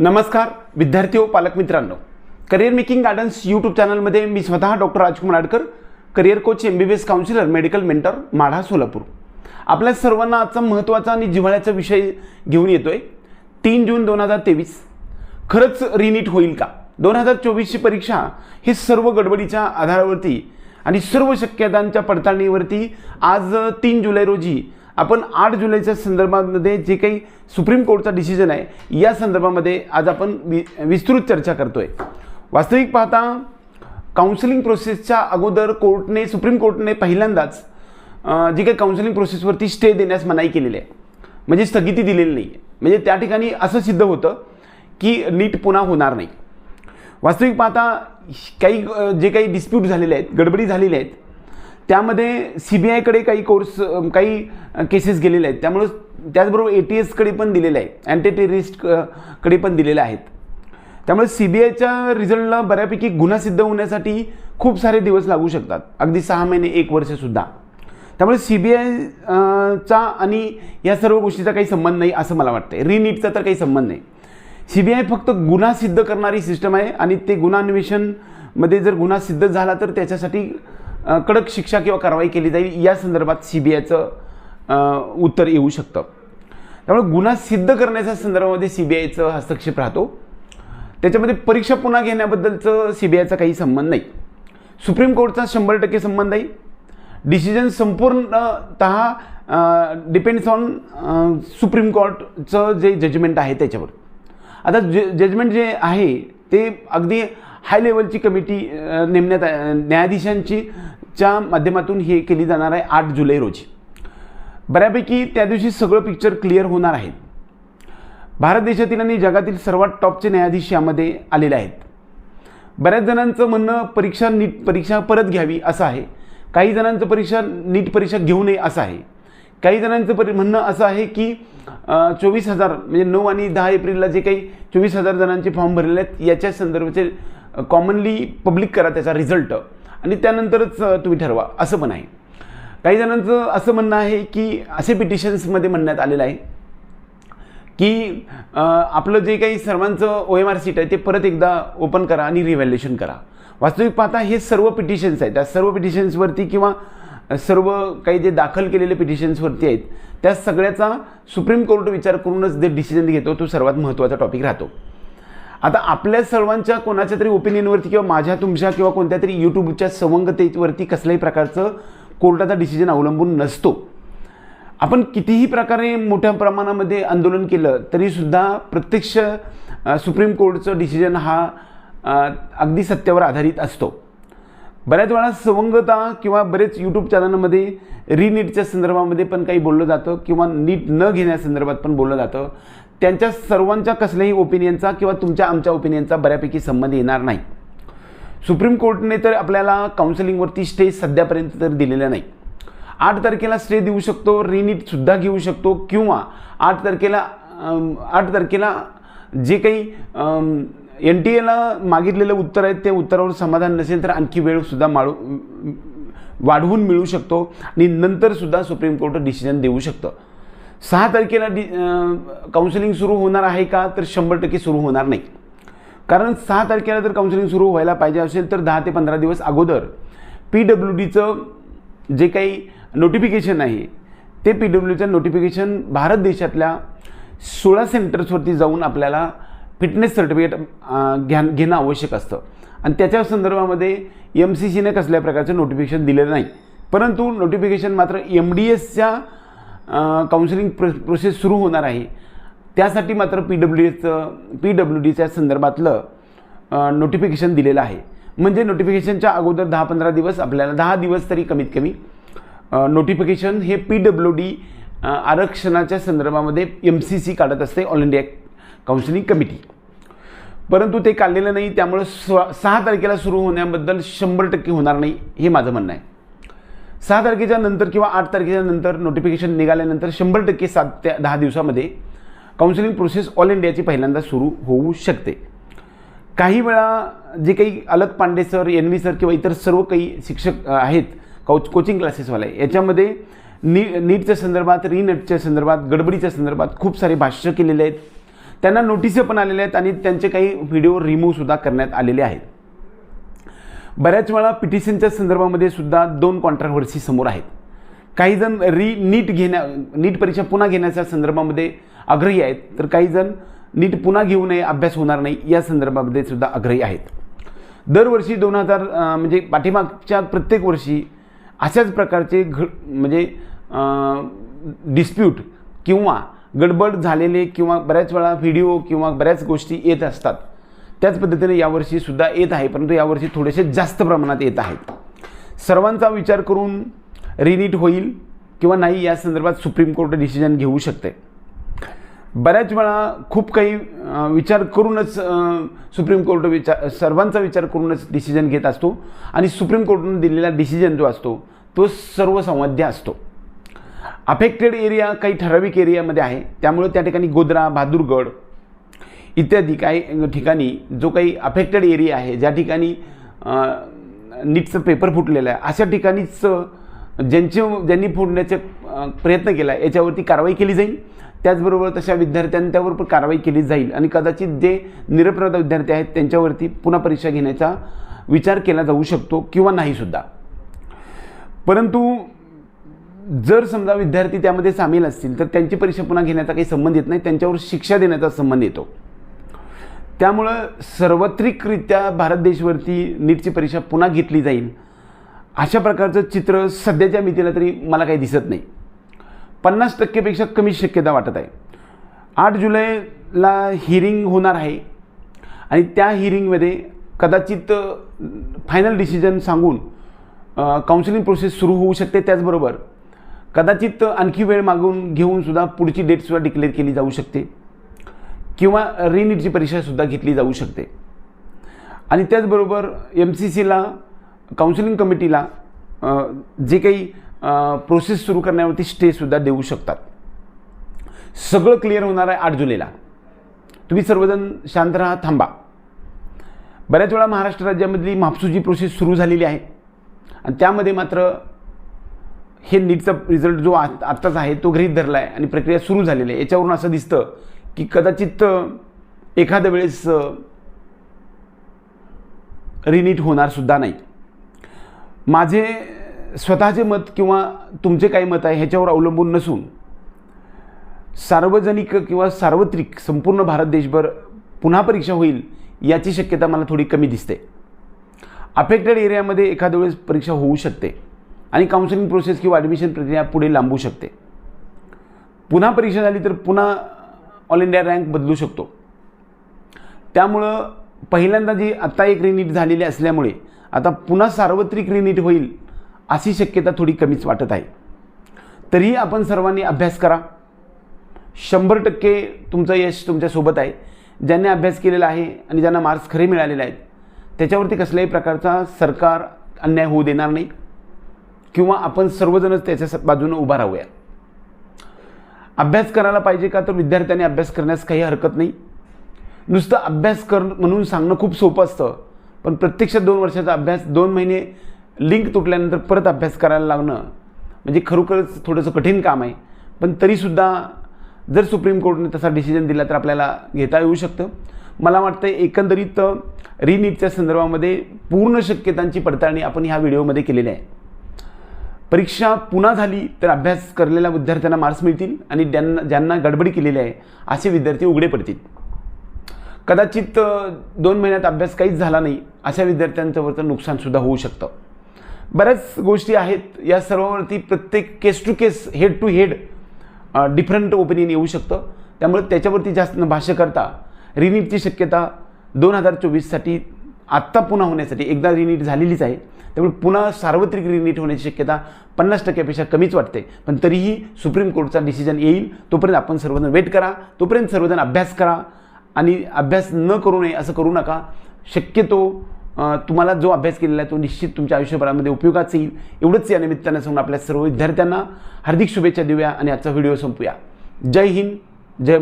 नमस्कार विद्यार्थी व पालक मित्रांनो करिअर मेकिंग गार्डन्स यूट्यूब चॅनलमध्ये मी स्वतः doctor Rajkumar Adkar career coach M B B S counsellor medical mentor Madha Solapur. आपल्या सर्वांना आजचा महत्त्वाचा आणि जिव्हाळ्याचा विषय घेऊन येतो आहे तीन जून दोन हजार तेवीस. खरंच रिनीट होईल का? दोन हजार चोवीसची परीक्षा ही सर्व गडबडीच्या आधारावरती आणि सर्व शक्यतांच्या पडताळणीवरती आज तीन जुलै रोजी आपण आठ जुलैच्या संदर्भामध्ये जे काही सुप्रीम कोर्टचा डिसिजन आहे या संदर्भामध्ये आज आपण वि विस्तृत चर्चा करतोय. वास्तविक पाहता काउन्सिलिंग प्रोसेसच्या अगोदर कोर्टने सुप्रीम कोर्टने पहिल्यांदाच जी काही काउन्सिलिंग प्रोसेसवरती स्टे देण्यास मनाई केलेली आहे. म्हणजे स्थगिती दिलेली नाही आहे म्हणजे त्या ठिकाणी असं सिद्ध होतं की नीट पुन्हा होणार नाही. वास्तविक पाहता काही जे काही डिस्प्यूट झालेले आहेत गडबडी झालेल्या आहेत त्यामध्ये सी बी आयकडे काही कोर्स काही केसेस गेलेले आहेत. त्यामुळं त्याचबरोबर ए टी एसकडे पण दिलेलं आहे अँटीटेरिस्टकडे पण दिलेलं आहेत. त्यामुळे सी बी आयच्या रिझल्टला बऱ्यापैकी गुन्हा सिद्ध होण्यासाठी खूप सारे दिवस लागू शकतात. अगदी सहा महिने एक वर्षसुद्धा त्यामुळे सी बी आयचा आणि या सर्व गोष्टीचा काही संबंध नाही असं मला वाटतं रिनीटचा तर काही संबंध नाही. सी बी आय फक्त गुन्हा सिद्ध करणारी सिस्टम आहे आणि ते गुन्हा अन्वेषणमध्ये जर गुन्हा सिद्ध झाला तर त्याच्यासाठी कडक शिक्षा किंवा कारवाई केली जाईल या संदर्भात सी बी आयचं उत्तर येऊ शकतं. त्यामुळे गुन्हा सिद्ध करण्याच्या संदर्भामध्ये सी बी आयचं हस्तक्षेप राहतो. त्याच्यामध्ये परीक्षा पुन्हा घेण्याबद्दलचं सी बी आयचा काही संबंध नाही. सुप्रीम कोर्टचा शंभर टक्के संबंध आहे. डिसिजन संपूर्णतः डिपेंड्स ऑन सुप्रीम कोर्टचं जे जजमेंट आहे त्याच्यावर. आता ज जजमेंट जे आहे ते अगदी हाय लेवलची कमिटी नेमण्यात न्यायाधीशांची च्या माध्यमातून हे केली जाणार आहे आठ जुलै रोजी. बऱ्यापैकी त्या दिवशी सगळं पिक्चर क्लिअर होणार आहे. भारत देशातील आणि जगातील सर्वात टॉपचे न्यायाधीश यामध्ये आलेले आहेत. बऱ्याच जणांचं म्हणणं परीक्षा नीट परीक्षा परत घ्यावी असं आहे. काही जणांचं परीक्षा नीट परीक्षा घेऊ नये असं आहे. काही जणांचं परि म्हणणं असं आहे की चोवीस हजार म्हणजे नऊ आणि दहा एप्रिलला जे काही चोवीस हजार जणांचे फॉर्म भरलेले आहेत याच्या संदर्भाचे कॉमनली पब्लिक करा त्याचा रिझल्ट आणि त्यानंतरच तुम्ही ठरवा. असं पण आहे. काही जणांचं असं म्हणणं आहे की असे पिटिशन्समध्ये म्हणण्यात आलेलं आहे की आपलं जे काही सर्वांचं ओ एम आर सीट आहे ते परत एकदा ओपन करा आणि रिव्हॅल्युएशन करा. वास्तविक पाहता हे सर्व पिटिशन्स आहेत. त्या सर्व पिटिशन्सवरती किंवा सर्व काही जे दाखल केलेले पिटिशन्सवरती आहेत त्या सगळ्याचा सुप्रीम कोर्ट विचार करूनच जे डिसिजन घेतो तो सर्वात महत्त्वाचा टॉपिक राहतो. आता आपल्या सर्वांच्या कोणाच्या तरी ओपिनियनवरती किंवा माझ्या तुमच्या किंवा कोणत्या तरी यूट्यूबच्या संवंगतेवरती कसल्याही प्रकारचं कोर्टाचा डिसिजन अवलंबून नसतो. आपण कितीही प्रकारे मोठ्या प्रमाणामध्ये आंदोलन केलं तरीसुद्धा प्रत्यक्ष सुप्रीम कोर्टचं डिसिजन हा अगदी सत्यावर आधारित असतो. बऱ्याच वेळा संवंगता किंवा बरेच यूट्यूब चॅनलमध्ये रिनीटच्या संदर्भामध्ये पण काही बोललं जातं किंवा नीट न घेण्यासंदर्भात पण बोललं जातं. त्यांच्या सर्वांच्या कसल्याही ओपिनियनचा किंवा तुमच्या आमच्या ओपिनियनचा बऱ्यापैकी संबंध येणार नाही. सुप्रीम कोर्टने तर आपल्याला काउन्सिलिंगवरती स्टे सध्यापर्यंत तर दिलेला नाही. आठ तारखेला स्टे देऊ शकतो रिनीटसुद्धा घेऊ शकतो किंवा आठ तारखेला आठ तारखेला जे काही एन टी एला मागितलेलं उत्तर आहे ते उत्तरावर समाधान नसेल तर आणखी वेळसुद्धा माळू वाढवून मिळू शकतो आणि नंतरसुद्धा सुप्रीम कोर्ट डिसिजन देऊ शकतं. सहा तारखेला डि काउन्सिलिंग सुरू होणार आहे का? तर शंभर टक्के सुरू होणार नाही. कारण सहा तारखेला जर काउन्सिलिंग सुरू व्हायला पाहिजे असेल तर दहा ते पंधरा दिवस अगोदर. पी डब्ल्यू डीचं जे काही नोटिफिकेशन आहे ते पी डब्ल्यू डीचं नोटिफिकेशन भारत देशातल्या सोळा सेंटर्सवरती जाऊन आपल्याला फिटनेस सर्टिफिकेट घ्या घेणं आवश्यक असतं. आणि त्याच्या संदर्भामध्ये एम सी सीने कसल्या प्रकारचं नोटिफिकेशन दिलेलं नाही. परंतु नोटिफिकेशन मात्र एम डी एसच्या काउन्सिलिंग प्रो प्रोसेस सुरू होणार आहे. त्यासाठी मात्र पी डब्ल्यू डीचं पी डब्ल्यू डीच्या संदर्भातलं नोटिफिकेशन दिलेलं आहे. म्हणजे नोटिफिकेशनच्या अगोदर दहा पंधरा दिवस आपल्याला दहा दिवस तरी कमीत कमी नोटिफिकेशन हे पी डब्ल्यू डी आरक्षणाच्या संदर्भामध्ये एम सी सी काढत असते ऑल इंडिया काउन्सिलिंग कमिटी परंतु ते काढलेलं नाही त्यामुळं स्व सहा तारखेला सुरू होण्याबद्दल शंभर टक्के होणार नाही हे माझं म्हणणं आहे. सहा तारखेच्या नंतर किंवा आठ तारखेच्या नंतर नोटिफिकेशन निघाल्यानंतर शंभर टक्के सात त्या दहा दिवसामध्ये काउन्सिलिंग प्रोसेस ऑल इंडियाची पहिल्यांदा सुरू होऊ शकते. काही वेळा जे काही अलग Pande sir N V sir किंवा इतर सर्व काही शिक्षक आहेत कोच कोचिंग क्लासेसवाले याच्यामध्ये नी नीटच्या संदर्भात रीनेटच्या संदर्भात गडबडीच्या संदर्भात खूप सारे भाष्य केलेले आहेत. त्यांना नोटिसे पण आलेल्या आहेत आणि त्यांचे काही व्हिडिओ रिमूव्हसुद्धा करण्यात आलेले आहेत. बऱ्याच वेळा पिटिशनच्या संदर्भामध्ये सुद्धा दोन कॉन्ट्राव्हर्सी समोर आहेत. काही जण री नीट घेण्या नीट परीक्षा पुन्हा घेण्याच्या संदर्भामध्ये आग्रही आहेत तर काही जण नीट पुन्हा घेऊ नये अभ्यास होणार नाही या संदर्भामध्ये सुद्धा आग्रही आहेत. दरवर्षी दोन हजार म्हणजे पाठीमागच्या प्रत्येक वर्षी अशाच प्रकारचे घ म्हणजे डिस्प्यूट किंवा गडबड झालेले किंवा बऱ्याच वेळा व्हिडिओ किंवा बऱ्याच गोष्टी येत असतात. त्याच पद्धतीने यावर्षीसुद्धा येत आहे परंतु यावर्षी थोडेसे जास्त प्रमाणात येत आहेत. सर्वांचा विचार करून रिनीट होईल किंवा नाही या संदर्भात सुप्रीम कोर्ट डिसिजन घेऊ शकते. बऱ्याच वेळा खूप काही विचार करूनच सुप्रीम कोर्ट विचार सर्वांचा विचार करूनच डिसिजन घेत असतो आणि सुप्रीम कोर्टनं दिलेला डिसिजन जो असतो तो सर्वसंवाद्य असतो. अफेक्टेड एरिया काही ठराविक एरियामध्ये आहे त्यामुळे त्या ठिकाणी गोद्रा बहादूरगड इत्यादी काही ठिकाणी जो काही अफेक्टेड एरिया आहे ज्या ठिकाणी नीटचं पेपर फुटलेलं आहे अशा ठिकाणीच ज्यांचे ज्यांनी फोडण्याचे प्रयत्न केला आहे याच्यावरती कारवाई केली जाईल. त्याचबरोबर तशा विद्यार्थ्यांच्यावर पण कारवाई केली जाईल. आणि कदाचित जे निरपराध विद्यार्थी आहेत त्यांच्यावरती पुन्हा परीक्षा घेण्याचा विचार केला जाऊ शकतो किंवा नाहीसुद्धा परंतु जर समजा विद्यार्थी त्यामध्ये सामील असतील तर त्यांची परीक्षा पुन्हा घेण्याचा काही संबंध येत नाही त्यांच्यावर शिक्षा देण्याचा संबंध येतो. त्यामुळं सार्वत्रिकरित्या भारत देशवरती नीटची परीक्षा पुन्हा घेतली जाईल. अशा प्रकारचं चित्र सध्याच्या मितीला तरी मला काही दिसत नाही. पन्नास टक्केपेक्षा कमी शक्यता वाटत आहे. आठ जुलैला हिअरिंग होणार आहे. आणि त्या हिअरिंगमध्ये कदाचित फायनल डिसिजन सांगून काउन्सिलिंग प्रोसेस सुरू होऊ शकते त्याचबरोबर. कदाचित आणखी वेळ मागून घेऊनसुद्धा पुढची डेटसुद्धा डिक्लेअर केली जाऊ शकते. किंवा रिनीटची परीक्षासुद्धा घेतली जाऊ शकते. आणि त्याचबरोबर एम सी सीला काउन्सिलिंग कमिटीला जे काही प्रोसेस सुरू करण्यावरती स्टेसुद्धा देऊ शकतात. सगळं क्लिअर होणार आहे आठ जुलैला. तुम्ही सर्वजण शांत राहा थांबा. बऱ्याच वेळा महाराष्ट्र राज्यामधली म्हापसूची प्रोसेस सुरू झालेली आहे. आणि त्यामध्ये मात्र हे नीटचा रिझल्ट जो आत आत्ताच आहे तो गृहीत धरला आहे आणि प्रक्रिया सुरू झालेली आहे. याच्यावरून असं दिसतं की कदाचित एखाद्या वेळेस रिनीट होणार सुद्धा नाही. माझे स्वतःचे मत किंवा तुमचे काय मत आहे ह्याच्यावर अवलंबून नसून सार्वजनिक किंवा सार्वत्रिक संपूर्ण भारत देशभर पुन्हा परीक्षा होईल याची शक्यता मला थोडी कमी दिसते. अफेक्टेड एरियामध्ये एखाद्या वेळेस परीक्षा होऊ शकते आणि काउन्सिलिंग प्रोसेस किंवा ॲडमिशन प्रक्रिया पुढे लांबू शकते. पुन्हा परीक्षा झाली तर पुन्हा ऑल इंडिया रँक बदलू शकतो. त्यामुळं पहिल्यांदा जी आत्ता एक रिनीट झालेली असल्यामुळे आता पुन्हा सार्वत्रिक रिनीट होईल अशी शक्यता थोडी कमीच वाटत आहे. तरीही आपण सर्वांनी अभ्यास करा. शंभर टक्के तुमचं यश तुमच्यासोबत आहे. ज्यांनी अभ्यास केलेला आहे आणि ज्यांना मार्क्स खरे मिळालेले आहेत त्याच्यावरती कसल्याही प्रकारचा सरकार अन्याय होऊ देणार नाही. किंवा आपण सर्वजणच त्याच्या बाजूनं उभा राहूया. अभ्यास करायला पाहिजे का? तर विद्यार्थ्यांनी अभ्यास करण्यास काही हरकत नाही. नुसतं अभ्यास कर म्हणून सांगणं खूप सोपं असतं. पण प्रत्यक्षात दोन वर्षाचा अभ्यास दोन महिने लिंक तुटल्यानंतर परत अभ्यास करायला लागणं म्हणजे खरोखरच थोडंसं कठीण काम आहे. पण तरीसुद्धा जर सुप्रीम कोर्टने तसा डिसिजन दिला तर आपल्याला घेता येऊ शकतं. मला वाटतं एकंदरीत रिनीटच्या संदर्भामध्ये पूर्ण शक्यतांची पडताळणी आपण ह्या व्हिडिओमध्ये केलेली आहे. परीक्षा पुन्हा झाली तर अभ्यास करलेल्या विद्यार्थ्यांना मार्क्स मिळतील आणि ज्यांना ज्यांना गडबडी केलेली आहे असे विद्यार्थी उघडे पडतील. कदाचित दोन महिन्यात अभ्यास काहीच झाला नाही अशा विद्यार्थ्यांचं नुकसानसुद्धा होऊ शकतं. बऱ्याच गोष्टी आहेत या सर्वांवरती प्रत्येक case to case head to head different opinion येऊ शकतं. त्यामुळे त्याच्यावरती जास्त भाष्य करता रिनीटची शक्यता दोन हजार चोवीससाठी आत्ता पुन्हा होण्यासाठी एकदा रिनीट झालेलीच आहे. त्यामुळे पुन्हा सार्वत्रिक रिनीट होण्याची शक्यता पन्नास टक्क्यापेक्षा कमीच वाटते. पण तरीही सुप्रीम कोर्टचा डिसिजन येईल तोपर्यंत आपण सर्वजण वेट करा तोपर्यंत सर्वजण अभ्यास करा आणि अभ्यास न करू नये असं करू नका. शक्यतो तुम्हाला जो अभ्यास केलेला आहे तो निश्चित तुमच्या आयुष्यभरामध्ये उपयोगाच येईल. एवढंच या निमित्तानं सांगून आपल्या सर्व विद्यार्थ्यांना हार्दिक शुभेच्छा देऊया आणि आजचा व्हिडिओ संपूया. जय हिंद जय